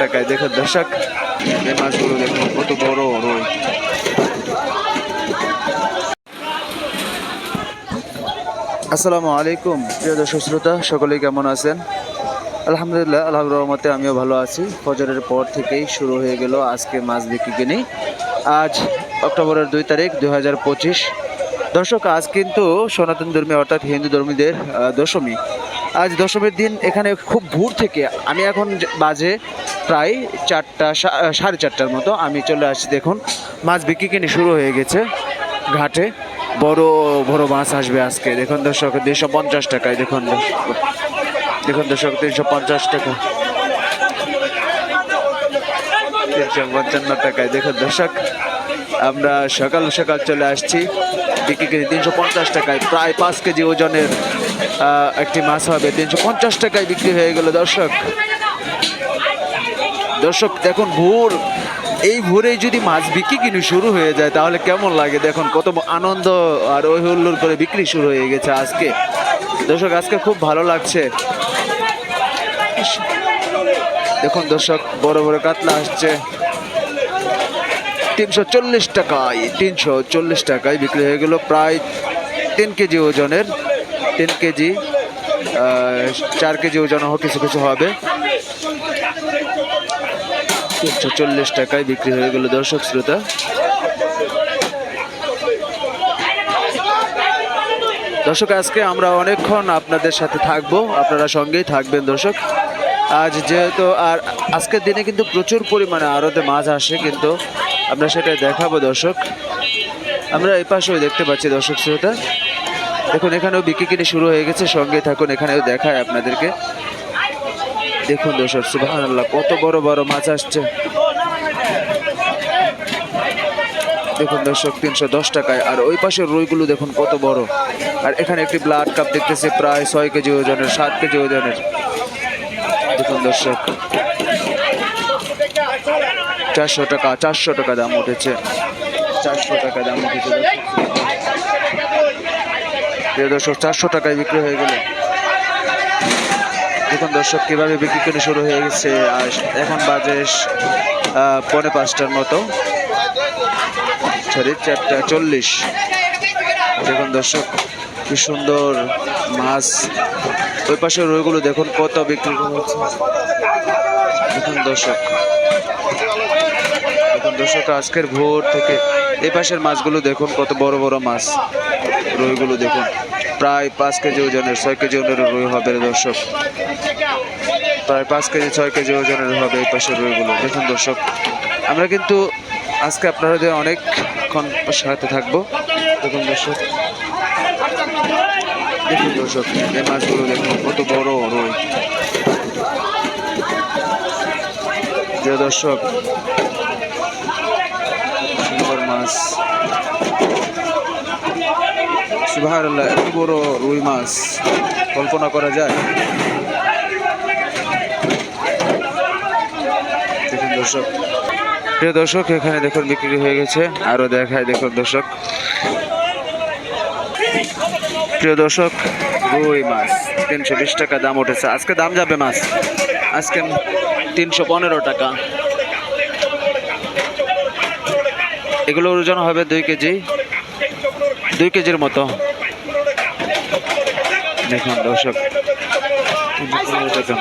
টাকায় দর্শক, এই মাছগুলো দেখুন কত বড় রুই আসসালামু আলাইকুম, প্রিয় দর্শক শ্রোতা, সকলেই কেমন আছেন? আলহামদুলিল্লাহ আল্লাহ রহমতে আমিও ভালো আছি। ফজরের পর থেকেই শুরু হয়ে গেল আজকে মাছ বিক্রি কিনি। আজ অক্টোবরের দুই তারিখ, দুই হাজার পঁচিশ। দর্শক, আজ কিন্তু সনাতন ধর্মী অর্থাৎ হিন্দু ধর্মীদের দশমী। আজ দশমীর দিন এখানে খুব ভোর থেকে আমি এখন বাজে প্রায় চারটা সাড়ে চারটার মতো, আমি চলে আসছি দেখুন, মাছ বিক্রি কিনে শুরু হয়ে গেছে ঘাটে, বড় বড় মাছ আসবে আজকে, দেখুন দর্শক, দুইশো পঞ্চাশ টাকায়, দেখুন দেখুন দর্শক তিনশো পঞ্চাশ টাকা। তিনশো পঞ্চান্ন টাকায়, দেখুন দর্শক, আমরা সকাল সকাল চলে আসছি, বিক্রি করে তিনশো পঞ্চাশ টাকায়, প্রায় পাঁচ কেজি ওজনের একটি মাছ হবে। তিনশো পঞ্চাশ টাকায় বিক্রি হয়ে গেল। দর্শক দর্শক, দেখুন ভোর। এই ভোরে যদি মাছ বিক্রি কিনে শুরু হয়ে যায়, তাহলে কেমন লাগে? দেখুন, কত আনন্দ আর ওই হুল্লোড় করে বিক্রি শুরু হয়ে গেছে আজকে। দর্শক, আজকে খুব ভালো লাগছে। দেখুন দর্শক, বড় বড় কাতলা আসছে। তিনশো চল্লিশ টাকায়, তিনশো চল্লিশ টাকায় বিক্রি হয়ে গেল। প্রায় তিন কেজি ওজনের তিন কেজি চার কেজি ওজন কিছু কিছু হবে। তিনশো চল্লিশ টাকায় বিক্রি হয়ে গেল দর্শক শ্রোতা। দর্শক, আজকে আমরা অনেকক্ষণ আপনাদের সাথে থাকব, আপনারা সঙ্গেই থাকবেন দর্শক। আজ যেহেতু আর আজকের দিনে কিন্তু প্রচুর পরিমাণে আড়তে মাছ আসে, কিন্তু আমরা সেটা দেখাবো দর্শক। আমরা এই পাশেও দেখতে পাচ্ছি দর্শক শ্রোতা। দেখুন, এখানেও বিক্রি কিনে শুরু হয়ে গেছে। সঙ্গে থাকুন, এখানেও দেখায় আপনাদেরকে। দেখুন দর্শক সুবাহ কত বড় বড় মাছ আসছে। দেখুন দর্শক, তিনশো দশ টাকায়। আর ওই পাশের রুইগুলো দেখুন, কত বড়। আর এখানে একটি ব্লাড কাপ দেখতেছি, প্রায় ছয় কেজি ওজনের, সাত কেজি ওজনের। দেখুন দর্শক, চারশো টাকা চারশো টাকা দাম উঠেছে। চারশো টাকা দাম উঠেছে। দর্শক, চারশো টাকায় বিক্রি হয়ে গেল। দেখুন দর্শক, কীভাবে বিক্রি করে শুরু হয়ে গেছে, আর এখন বাজে পৌনে পাঁচটার মতো। সরি, চারটা চল্লিশ। দেখুন দর্শক, কি সুন্দর মাছ। ওই পাশে রইগুলো দেখুন, কত বিক্রি হচ্ছে। দেখুন দর্শক দেখুন দর্শক, আজকের ভোর থেকে এই পাশের মাছগুলো দেখুন, কত বড় বড় মাছ। রইগুলো দেখুন, প্রায় পাঁচ কেজি ওজনের, ছয় কেজি ওজনের রুই হবে দর্শক। প্রায় পাঁচ কেজি, ছয় কেজি ওজনের হবে এই পাশের রুইগুলো। দেখুন দর্শক, আমরা কিন্তু আজকে আপনাদের অনেকক্ষণ সাথে থাকব। দেখুন দর্শক দেখুন দর্শক, এই মাছগুলো দেখুন, কত বড় রুই। দর্শক মাছ। সুভার এত বড় রুই মাছ। কল্পনা করা যায়। দর্শক। প্রিয় দর্শক, এখানে দেখুন বিক্রি হয়ে গেছে। আরও দেখায় দেখুন দর্শক। প্রিয় দর্শক, রুই মাছ, তিনশো বিশ টাকা দাম উঠেছে। আজকে দাম যাবে মাছ? আজকে তিনশো পনেরো টাকা। এগুলোর ওজন হবে দুই কেজি। দুই কেজির মতো। দেখুন দর্শক। 315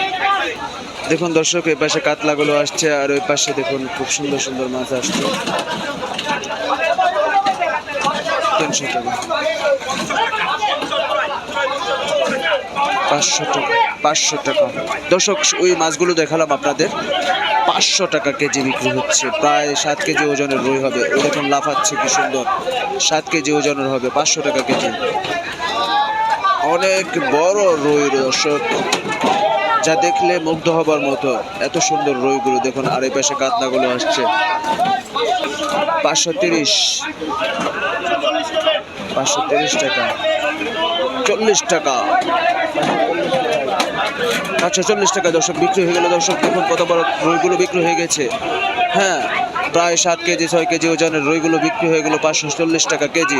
দেখুন দর্শক, এই পাশে কাতলাগুলো আসছে আর ওই পাশে দেখুন খুব সুন্দর সুন্দর মাছ আসছে। তিনশো টাকা। পাঁচশো টাকা পাঁচশো টাকা। দর্শক, ওই মাছগুলো দেখালাম আপনাদের। পাঁচশো টাকা কেজি বিক্রি হচ্ছে। প্রায় সাত কেজি ওজনের রুই হবে। দেখুন, লাফাচ্ছে কি সুন্দর। সাত কেজি ওজনের হবে, পাঁচশো টাকা কেজি। অনেক বড় রুই দর্শক, যা দেখলে মুগ্ধ হবার মতো। এত সুন্দর রুইগুলো, দেখুন, আর এই পাশে কাতলাগুলো আসছে। পাঁচশো তিরিশ। পাঁচশো তিরিশ টাকা। চল্লিশ টাকা। আচ্ছা চল্লিশ টাকা দর্শক বিক্রি হয়ে গেল। দর্শক দেখুন কত বড় রুইগুলো বিক্রি হয়ে গেছে। হ্যাঁ প্রায় সাত কেজি, ছয় কেজি ওজনের রুইগুলো বিক্রি হয়ে গেল পাঁচশো চল্লিশ টাকা কেজি।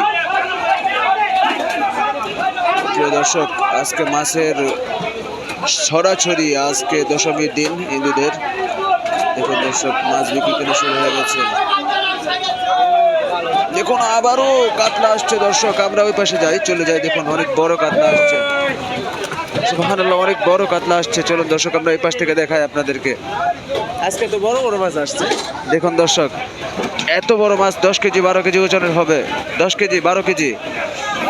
দর্শক, আজকে মাছের ছড়াছড়ি আজকে দশমীর দিন হিন্দুদের। দেখুন দর্শক, মাছ বিক্রি করে শুরু হয়ে গেছে? দেখুন আবারও কাতলা আসছে দর্শক, আমরা ওই পাশে যাই, চলে যাই, দেখুন অনেক বড় কাতলা আসছে। সুবহানাল্লাহ অনেক বড় কাতলা আসছে। চলুন দর্শক আমরা এই পাশ থেকে দেখাই আপনাদেরকে। আজকে তো বড় বড় মাছ আসছে। দেখুন দর্শক এত বড় মাছ দশ কেজি বারো কেজি ওজনের হবে। দশ কেজি বারো কেজি।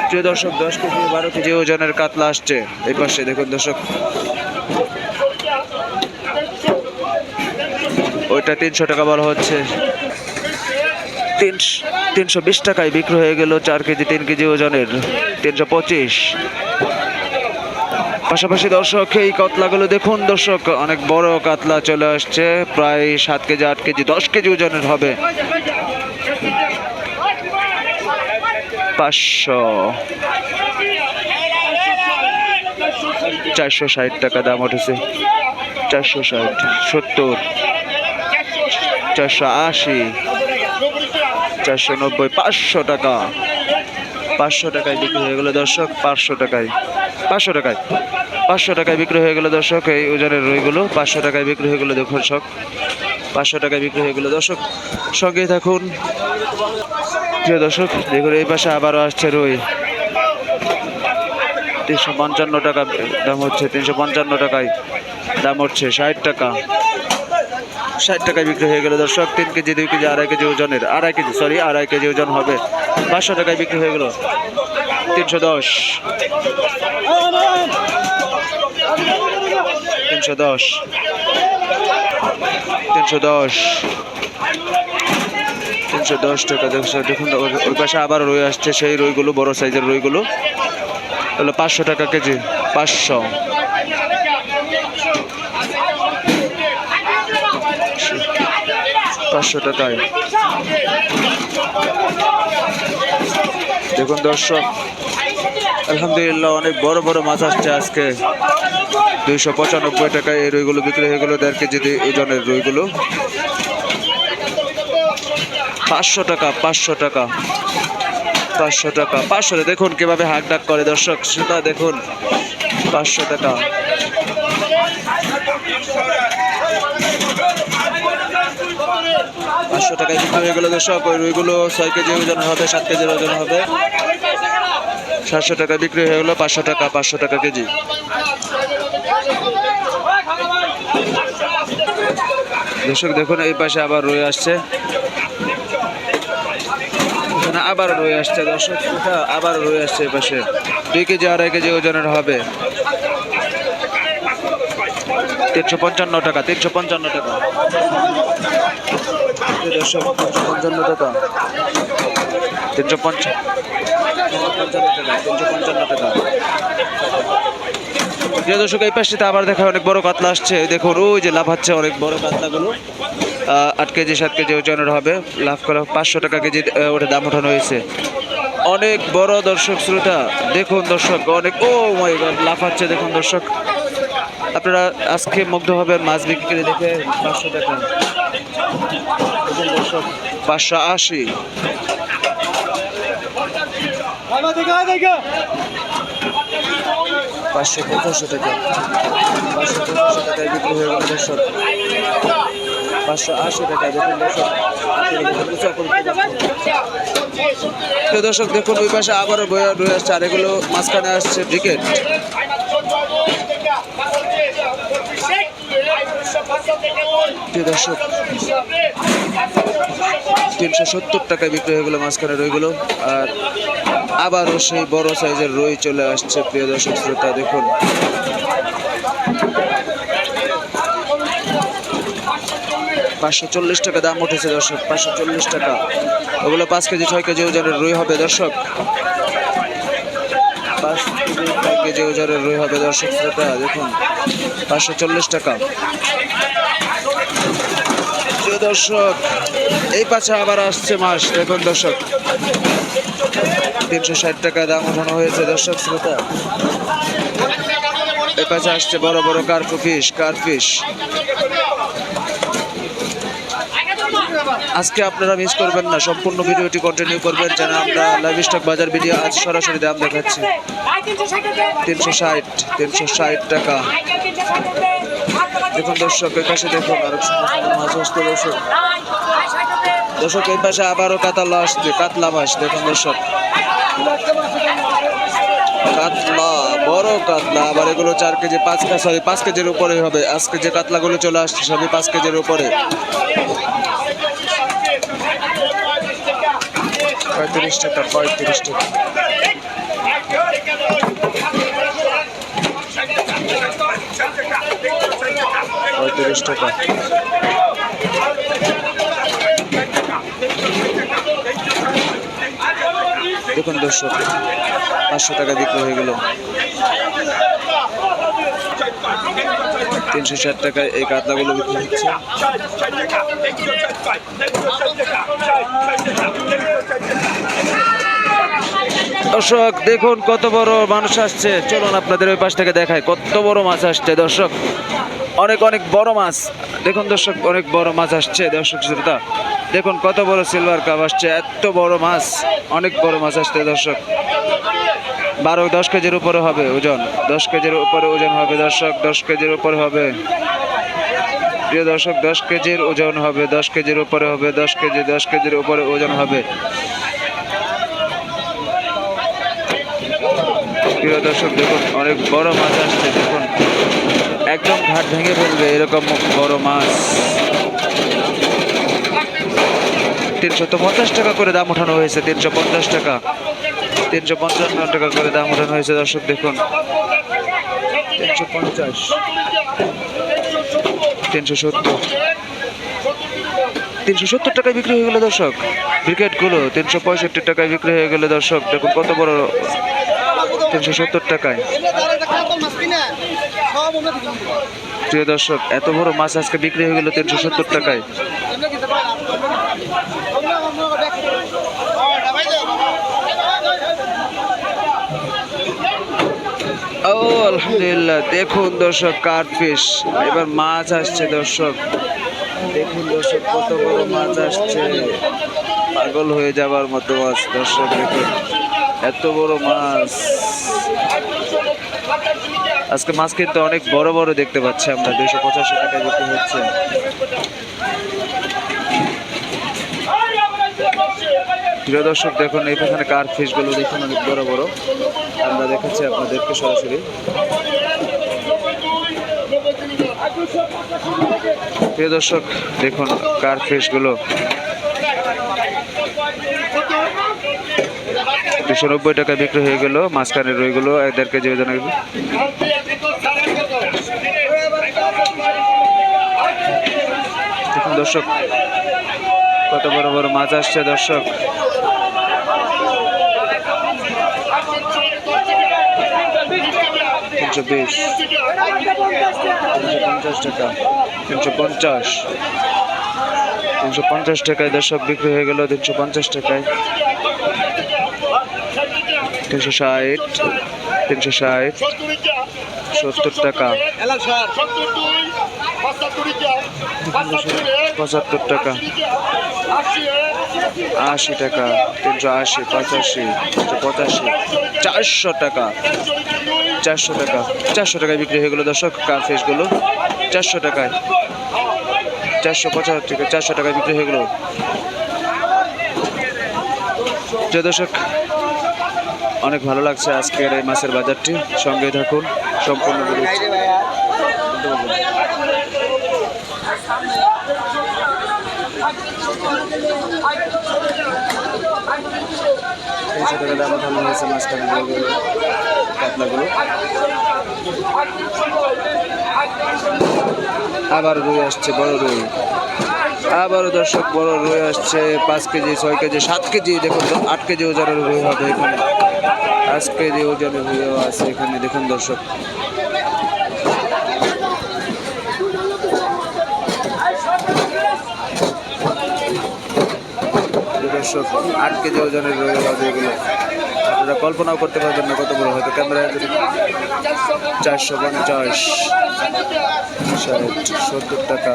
প্রিয় দর্শক দশ কেজি বারো কেজি ওজনের কাতলা আসছে এই পাশে। দেখুন দর্শক। ওইটা তিনশো টাকা বলা হচ্ছে। তিনশো তিনশো বিশ টাকায় বিক্রি হয়ে গেল চার কেজি তিন কেজি ওজনের। তিনশো পঁচিশ। পাশাপাশি দর্শক, এই কাতলাগুলো দেখুন। দর্শক, অনেক বড় কাতলা চলে আসছে। প্রায় সাত কেজি, আট কেজি, দশ কেজি ওজনের হবে। পাঁচশো, চারশো ষাট টাকা দাম উঠেছে। চারশো ষাট, সত্তর, চারশো আশি, চারশো নব্বই, পাঁচশো টাকা। পাঁচশো টাকায় বিক্রি হয়ে গেল দর্শক, পাঁচশো টাকায়। পাঁচশো টাকায়। পাঁচশো টাকায় বিক্রি হয়ে গেল দর্শক, এই ওজনের রইগুলো। পাঁচশো টাকায় বিক্রি হয়ে গেল দেখুন দর্শক পাঁচশো টাকায় বিক্রি হয়ে গেল দর্শক, সঙ্গেই থাকুন। প্রিয় দর্শক, দেখুন এই পাশে আবারও আসছে রুই। তিনশো পঞ্চান্ন টাকা দাম হচ্ছে, তিনশো পঞ্চান্ন টাকায় দাম হচ্ছে ষাট টাকা। ষাট টাকায় বিক্রি হয়ে গেল দর্শক, তিন কেজি, দুই কেজি, আড়াই কেজি ওজনের, আড়াই কেজি সরি আড়াই কেজি ওজন হবে। পাঁচশো টাকায় বিক্রি হয়ে গেল তিনশো দশ। তিনশো দশ। তিনশো দশ। তিনশো দশ টাকা। দেখুন, ওই পাশে আবার রই আসছে সেই রইগুলো, বড় সাইজের রইগুলো। হলো পাঁচশো টাকা কেজি, পাঁচশো। পাঁচশো টাকায়। দেখুন দর্শক আলহামদুলিল্লাহ, অনেক বড় বড় মাছ আসছে আজকে। দুইশো পঁচানব্বই টাকায় এই রুইগুলো বিক্রি হয়ে গেলো, দেড় কেজি ওজনের রুইগুলো। পাঁচশো টাকা পাঁচশো টাকা পাঁচশো টাকা, পাঁচশো দেখুন কীভাবে হাঁক ডাক করে, দর্শক সেটা দেখুন। পাঁচশো টাকা। পাঁচশো টাকায় বিক্রি হয়ে গেলো, দর্শক। ওই রুইগুলো ছয় কেজি ওজন হবে, সাত কেজির ওজন হবে। সাতশো টাকা বিক্রি হয়ে গেলো, পাঁচশো টাকা পাঁচশো টাকা কেজি। দর্শক, দেখুন, এই পাশে আবার রয়ে আসছে। আবার রয়ে আসছে, দর্শক আবার রয়ে আসছে এই পাশে। দুই কেজি, আড়াই কেজি ওজনের হবে। তিনশো পঞ্চান্ন টাকা, তিনশো পঞ্চান্ন টাকা। তিনশো পঞ্চান্ন টাকা। তিনশো পঞ্চান্ন প্রিয় দর্শক, এই পাশটিতে আবার দেখা অনেক বড় কাতলা আসছে। দেখুন, ওই যে লাভ হচ্ছে অনেক বড় কাতলাগুলো। আট কেজি, সাত কেজি ওজনের হবে। লাভ করা পাঁচশো টাকা কেজি ওটা দাম ওঠানো হয়েছে। অনেক বড় দর্শক শ্রোতা, দেখুন দর্শক, অনেক ও মাই গড লাফাচ্ছে দেখুন দর্শক। আপনারা আজকে মুগ্ধ হবেন, মাছ বিক্রি করে দেখে পাঁচশো টাকা। দর্শক, পাঁচশো আশি। পাঁচশো পঁচাশি টাকা। পাঁচশো পঁচাশি টাকায় বিক্রি হয়ে গেল দর্শক। পাঁচশো আশি টাকা দেখুন দর্শক। দর্শক, দেখুন, ওই পাশে আবারও বয়ে রয়ে আসছে, আর এগুলো মাঝখানে আসছে ব্রিকেট। দর্শক তিনশো সত্তর টাকায় বিক্রি হয়ে গেলো, মাঝখানে রইগুলো আর আবারও সেই বড় সাইজের রই চলে আসছে, প্রিয় দর্শক শ্রোতা, দেখুন। পাঁচশো চল্লিশ টাকা দাম উঠেছে, দর্শক, পাঁচশো চল্লিশ টাকা। ওগুলো পাঁচ কেজি, ছয় কেজি ওজনের রুই হবে, দর্শক। পাঁচ কেজি, ছয় কেজি ওজনের রুই হবে, দর্শক শ্রোতা, দেখুন। পাঁচশো চল্লিশ টাকা। দর্শক, এই পাশে আবার আসছে মাস, দেখুন দর্শক। তিনশো ষাট টাকা দাম ওঠানো হয়েছে দর্শক শ্রোতা। এই পাশে আসছে বড় বড় কার্পু ফিশ কার্ফিশ আজকে আপনারা মিস করবেন না, সম্পূর্ণ ভিডিওটি কন্টিনিউ করবেন, যেন আমরা লাইভ স্টক বাজার ভিডিও আজ সরাসরি দাম দেখাচ্ছি। তিনশো ষাট তিনশো ষাট টাকা। দেখুন দর্শক এই পাশে দেখুন আরও মাছ আসছে দর্শক দর্শক এই পাশে আবারও কাতলা আসছে কাতলা মাছ, দেখুন দর্শক। কাতলা, বড় কাতলা, আবার এগুলো চার কেজি, পাঁচ সরি পাঁচ কেজির উপরে হবে। আজকে যে কাতলাগুলো চলে আসছে, সবই পাঁচ কেজির উপরে। পঁয়ত্রিশ টাকা পঁয়ত্রিশ টাকা। পঁয়ত্রিশ টাকা দেখুন দর্শক পাঁচশো টাকা বিক্রি হয়ে গেল। তিনশো ষাট টাকায় এই কাতলাগুলো বিক্রি হচ্ছে। দর্শক, দেখুন কত বড় মানুষ আসছে। চলুন আপনাদের ওই পাশ থেকে দেখায় কত বড় মাছ আসছে। দর্শক অনেক অনেক বড় মাছ। দেখুন দর্শক, অনেক বড় মাছ আসছে, দর্শক শ্রোতা। দেখুন কত বড় সিলভার কাপ আসছে, এত বড় মাছ, অনেক বড় মাছ আসছে দর্শক। বারো, দশ কেজির উপরে হবে ওজন, দশ কেজির উপরে ওজন হবে দর্শক, দশ কেজির উপরে হবে। প্রিয় দর্শক, দশ কেজির ওজন হবে, দশ কেজির উপরে হবে, দশ কেজি, দশ কেজির উপরে ওজন হবে। প্রিয় দর্শক, দেখুন অনেক বড় মাছ আসছে, দেখুন। একদম ঘাট ভেঙে ফেলবে এরকম বড় মাছ। তিনশো পঞ্চাশ টাকা করে দাম ওঠানো হয়েছে, তিনশো পঞ্চাশ টাকা। তিনশো পঞ্চান্ন টাকা করে দাম ওঠানো হয়েছে, দর্শক দেখুন। তিনশো পঞ্চাশ। তিনশো সত্তর। তিনশো সত্তর টাকায় বিক্রি হয়ে গেল দর্শক। ব্রিকেটগুলো তিনশো পঁয়ষট্টি টাকায় বিক্রি হয়ে গেলে দর্শক। দেখুন কত বড় তিনশো সত্তর টাকায়। প্রিয় দর্শক, এত বড় মাছ আজকে বিক্রি হয়ে গেল তিনশো সত্তর টাকায়। ও, আলহামদুলিল্লাহ। দেখুন দর্শক কার্পফিশ এবার মাছ আসছে দর্শক। দেখুন দর্শক, কত বড় মাছ আসছে। পাগল হয়ে যাবার মতো মাছ দর্শক, দেখুন। এত বড় মাছ। আজকে মাছ কিন্তু অনেক বড় বড় দেখতে পাচ্ছি আমরা, দুইশো পঁচাশি টাকায় বিক্রি হচ্ছে। প্রিয় দর্শক, দেখুন এখানে কার ফিশগুলো দেখুন, অনেক বড় বড়। আমরা দেখাচ্ছি আপনাদেরকে সরাসরি। প্রিয় দর্শক, দেখুন কার ফিশগুলো দুশো নব্বই টাকা বিক্রি হয়ে গেল। মাঝখানের রইগুলো, এক দেড় কেজি ওজন দর্শক, কত বড় বড় মাছ আসছে দর্শক। তিনশো বিশ, তিনশো পঞ্চাশ টাকা, তিনশো পঞ্চাশ। তিনশো পঞ্চাশ টাকায় দর্শক বিক্রি হয়ে গেল, তিনশো পঞ্চাশ টাকায়। তিনশো ষাট তিনশো ষাট সত্তর টাকা। পঁচাত্তর টাকা। আশি টাকা তিনশো আশি পঁচাশি তিনশো পঁচাশি চারশো টাকা। চারশো টাকা চারশো টাকায় বিক্রি হয়ে গেলো দর্শক কার ফেসগুলো চারশো টাকায় চারশো পঁচাত্তর টাকা চারশো টাকায় বিক্রি হয়ে গেলো। যে দর্শক অনেক ভালো লাগছে আজকের এই মাছের বাজারটি। সঙ্গে থাকুন সম্পূর্ণ দাম ভালো হয়েছে আবার রুই আসছে বড় রুই। আবারও দর্শক বড় রুই আসছে পাঁচ কেজি ছয় কেজি সাত কেজি দেখুন আট কেজি ওজনের রুই হবে এখানে। কেজি ওজনের রুইও আছে, এখানে দেখুন দর্শক। দর্শক, আট কেজি ওজনের মাছ এগুলো। আপনারা কল্পনাও করতে পারবেন না কত বড় হয়তো ক্যামেরায় চারশো পঞ্চাশ সত্তর টাকা।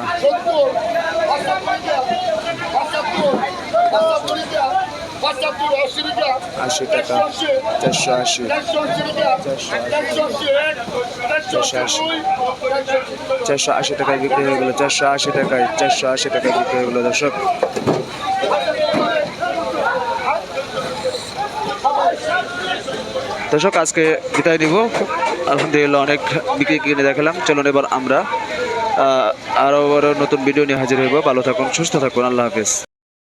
আশি টাকা চারশো আশি। চারশো আশি। টাকায় বিক্রি হয়ে গেলো। চারশো আশি টাকায় চারশো আশি টাকায় বিক্রি হয়ে গেলো দর্শক। দর্শক আজকে বিদায় নিব। আলহামদুলিল্লাহ অনেক বিক্রি কিনে দেখালাম। চলুন এবার আমরা আহ, আরও বড় নতুন ভিডিও নিয়ে হাজির হইব। ভালো থাকুন সুস্থ থাকুন। আল্লাহ হাফেজ।